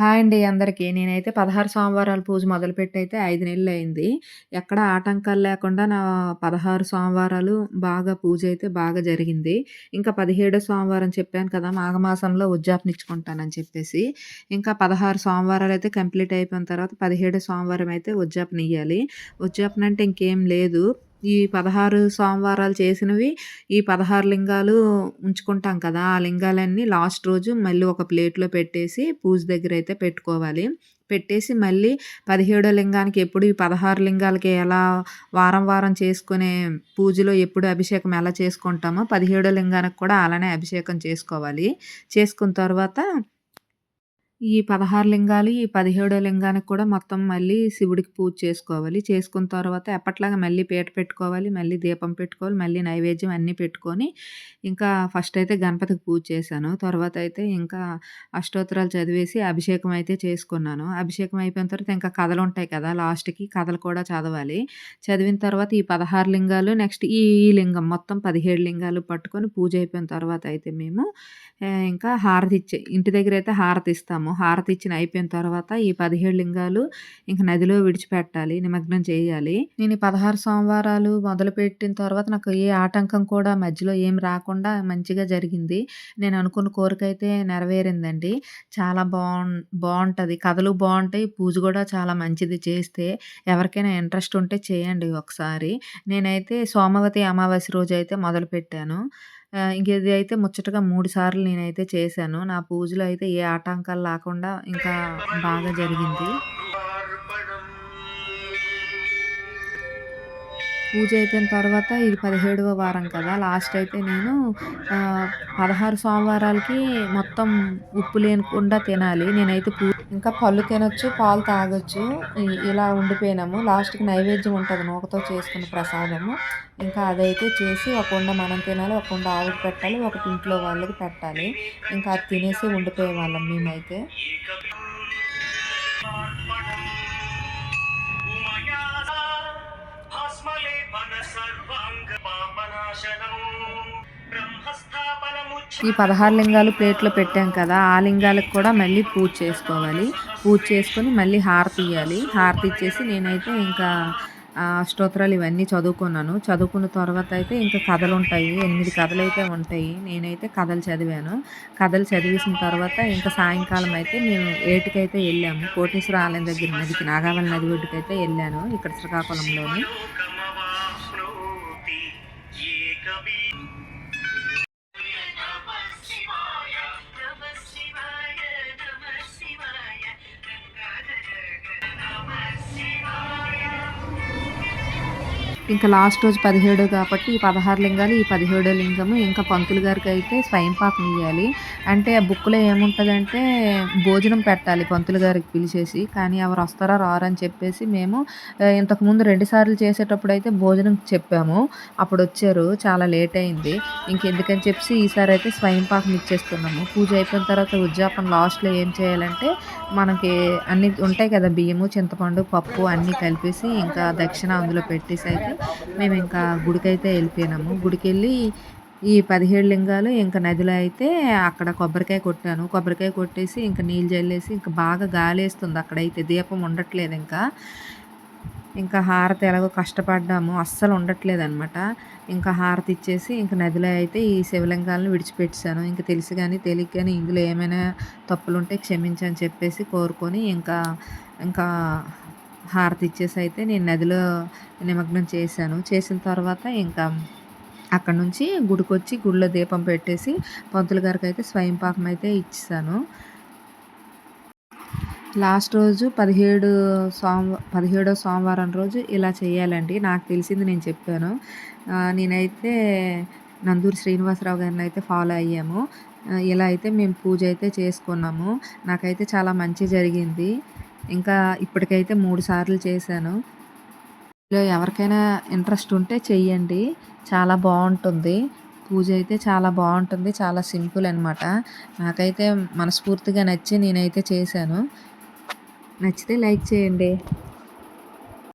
Hi అండి అందరికీ. నేనైతే 16 సోమవారాలు పూజ మొదలుపెట్టయితే 5 నెలలయింది. ఎక్కడ ఆటంకాలు లేకుండా నా 16 సోమవారాలు బాగా పూజ అయితే బాగా జరిగింది. ఇంకా 17 సోమవారం చెప్పాను కదా! మాఘమాసంలో ఉజ్జాపనిచ్చుకుంటానని చెప్పేసి. ఇంకా పదహారు సోమవారాలు అయితే కంప్లీట్ అయిపోయిన తర్వాత 17 సోమవారం అయితే ఉజ్జాపనియ్యాలి. ఉజ్జాపనంటే ఇంకేం లేదు. ఈ 16 సోమవారాలు చేసినవి ఈ 16 లింగాలు ఉంచుకుంటాం కదా! ఆ లింగాలన్నీ లాస్ట్ రోజు మళ్ళీ ఒక ప్లేట్‌లో పెట్టేసి పూజ దగ్గర అయితే పెట్టుకోవాలి. పెట్టేసి మళ్ళీ 17 లింగానికి ఎప్పుడు ఈ 16 లింగాలకి ఎలా వారం, వారం చేసుకునే పూజలో ఎప్పుడు అభిషేకం ఎలా చేసుకుంటామో 17 లింగానికి కూడా అలానే అభిషేకం చేసుకోవాలి. చేసుకున్న తర్వాత ఈ 16 లింగాలు, ఈ 17 లింగానికి కూడా మొత్తం మళ్ళీ శివుడికి పూజ చేసుకోవాలి. చేసుకున్న తర్వాత ఎప్పట్లాగా మళ్ళీ పీట పెట్టుకోవాలి. మళ్ళీ దీపం పెట్టుకోవాలి. మళ్ళీ నైవేద్యం అన్నీ పెట్టుకొని ఇంకా ఫస్ట్ అయితే గణపతికి పూజ చేశాను. తర్వాత అయితే ఇంకా అష్టోత్తరాలు చదివేసి అభిషేకం అయితే చేసుకున్నాను. అభిషేకం అయిపోయిన తర్వాత ఇంకా కథలు ఉంటాయి కదా! లాస్ట్‌కి కథలు కూడా చదవాలి. చదివిన తర్వాత ఈ 16 లింగాలు నెక్స్ట్ ఈ లింగం మొత్తం 17 లింగాలు పట్టుకొని పూజ అయిపోయిన తర్వాత అయితే మేము ఇంకా హారతి ఇచ్చే ఇంటి దగ్గర అయితే హారతి ఇస్తాము. హారతి ఇచ్చిన అయిపోయిన తర్వాత ఈ 17 లింగాలు ఇంక నదిలో విడిచిపెట్టాలి. నిమగ్నం చేయాలి. నేను ఈ 16 సోమవారాలు మొదలుపెట్టిన తర్వాత నాకు ఏ ఆటంకం కూడా మధ్యలో ఏం రాకుండా మంచిగా జరిగింది. నేను అనుకున్న కోరిక అయితే నెరవేరిందండి. చాలా బాగు బాగుంటుంది కథలు బాగుంటాయి పూజ కూడా చాలా మంచిది చేస్తే. ఎవరికైనా ఇంట్రెస్ట్ ఉంటే చేయండి ఒకసారి. నేనైతే సోమవతి అమావాస్య రోజైతే మొదలుపెట్టాను. ఇంకేది అయితే ముచ్చటగా మూడు సార్లు నేనైతే చేశాను. నా పూజలో అయితే ఏ ఆటంకాలు లేకుండా ఇంకా బాగా జరిగింది. పూజ అయిపోయిన తర్వాత ఇది 17వ వారం కదా! లాస్ట్ అయితే నేను పదహారు సోమవారాలకి మొత్తం ఉప్పు లేకుండా తినాలి. నేనైతే పూ ఇంకా పళ్ళు తినొచ్చు, పాలు తాగొచ్చు. ఇలా ఉండిపోయినాము. లాస్ట్‌కి నైవేద్యం ఉంటుంది నూకతో చేసుకున్న ప్రసాదము. ఇంకా అదైతే చేసి ఒక ఉండ మనం తినాలి. ఒక ఉండ ఆవిడకి పెట్టాలి. ఒకటి ఇంట్లో వాళ్ళకి పెట్టాలి. ఇంకా అది తినేసి ఉండిపోయేవాళ్ళం మేమైతే. ఈ 16 లింగాలు ప్లేట్‌లో పెట్టాం కదా! ఆ లింగాలకు కూడా మళ్ళీ పూజ చేసుకోవాలి. పూజ చేసుకొని మళ్ళీ హారతి ఇవ్వాలి హారతి ఇచ్చేసి నేనైతే ఇంకా ఆహ్, అష్టోత్తరాలు ఇవన్నీ చదువుకున్నాను. చదువుకున్న తర్వాత అయితే ఇంకా కథలు ఉంటాయి ఎనిమిది కథలు అయితే ఉంటాయి. నేనైతే కథలు చదివాను. కథలు చదివేసిన తర్వాత ఇంకా సాయంకాలం అయితే మేము ఏటికైతే వెళ్ళాము కోటేశ్వర ఆలయం దగ్గర నదికి నాగావళి నది ఒడ్డుకైతే వెళ్ళాను ఇక్కడ శ్రీకాకుళంలోని. 牛逼 ఇంకా లాస్ట్ రోజు 17 కాబట్టి ఈ 16 లింగాలు, ఈ 17 లింగము ఇంకా పంతులు గారికైతే స్వయం పాకం ఇవ్వాలి అంటే ఆ బుక్‌లో ఏముంటుందంటే భోజనం పెట్టాలి పంతులు గారికి పిలిచేసి. కానీ ఎవరు వస్తారో రారని అని చెప్పేసి మేము ఇంతకుముందు 2 సార్లు అయితే భోజనం చెప్పాము. అప్పుడు వచ్చారు చాలా లేట్ అయింది. ఇంకెందుకని చెప్పి ఈసారి అయితే స్వయం పాకం ఇచ్చేస్తున్నాము. పూజ అయిపోయిన తర్వాత ఉద్యాపన లాస్ట్‌లో ఏం చేయాలంటే మనకి అన్ని ఉంటాయి కదా! బియ్యము, చింతపండు, పప్పు అన్నీ కలిపేసి ఇంకా దక్షిణ అందులో పెట్టేసి అయితే మేము ఇంకా గుడికైతే ఎళ్ళిపోయినాము. గుడికెళ్ళి ఈ 17 లింగాలు ఇంకా నదిలో అయితే అక్కడ కొబ్బరికాయ కొట్టాను. కొబ్బరికాయ కొట్టేసి ఇంకా నీళ్ళు చల్లేసి ఇంకా బాగా గాలేస్తుంది అక్కడైతే. దీపం ఉండట్లేదు ఇంకా ఇంకా హారతి ఎలాగో కష్టపడ్డాము. అస్సలు ఉండట్లేదనమాట. ఇంకా హారతి ఇచ్చేసి ఇంక నదిలో అయితే ఈ శివలింగాలను విడిచిపెట్టాను ఇంకా తెలిసి కానీ తెలియక కానీ ఇందులో ఏమైనా తప్పులుంటే క్షమించని చెప్పేసి కోరుకొని ఇంకా, ఇంకా హారతి ఇచ్చేసి అయితే నేను నదిలో నిమగ్నం చేశాను. చేసిన తర్వాత ఇంకా అక్కడి నుంచి గుడికొచ్చి గుడిలో దీపం పెట్టేసి పంతులు అయితే స్వయం పాకం అయితే ఇచ్చేసాను. లాస్ట్ రోజు 17 సోమ 17 సోమవారం రోజు ఇలా చేయాలండి. నాకు తెలిసింది నేను చెప్పాను. నేనైతే నందూరి శ్రీనివాసరావు గారిని అయితే ఫాలో అయ్యాము. ఇలా అయితే మేము పూజ అయితే చేసుకున్నాము. నాకైతే చాలా మంచి జరిగింది. ఇంకా ఇప్పటికైతే మూడు సార్లు చేశాను. ఇలా ఎవరికైనా ఇంట్రెస్ట్ ఉంటే చెయ్యండి. చాలా బాగుంటుంది పూజ అయితే చాలా బాగుంటుంది చాలా సింపుల్ అనమాట. నాకైతే మనస్ఫూర్తిగా నచ్చి నేనైతే చేశాను. నచ్చితే లైక్ చేయండి.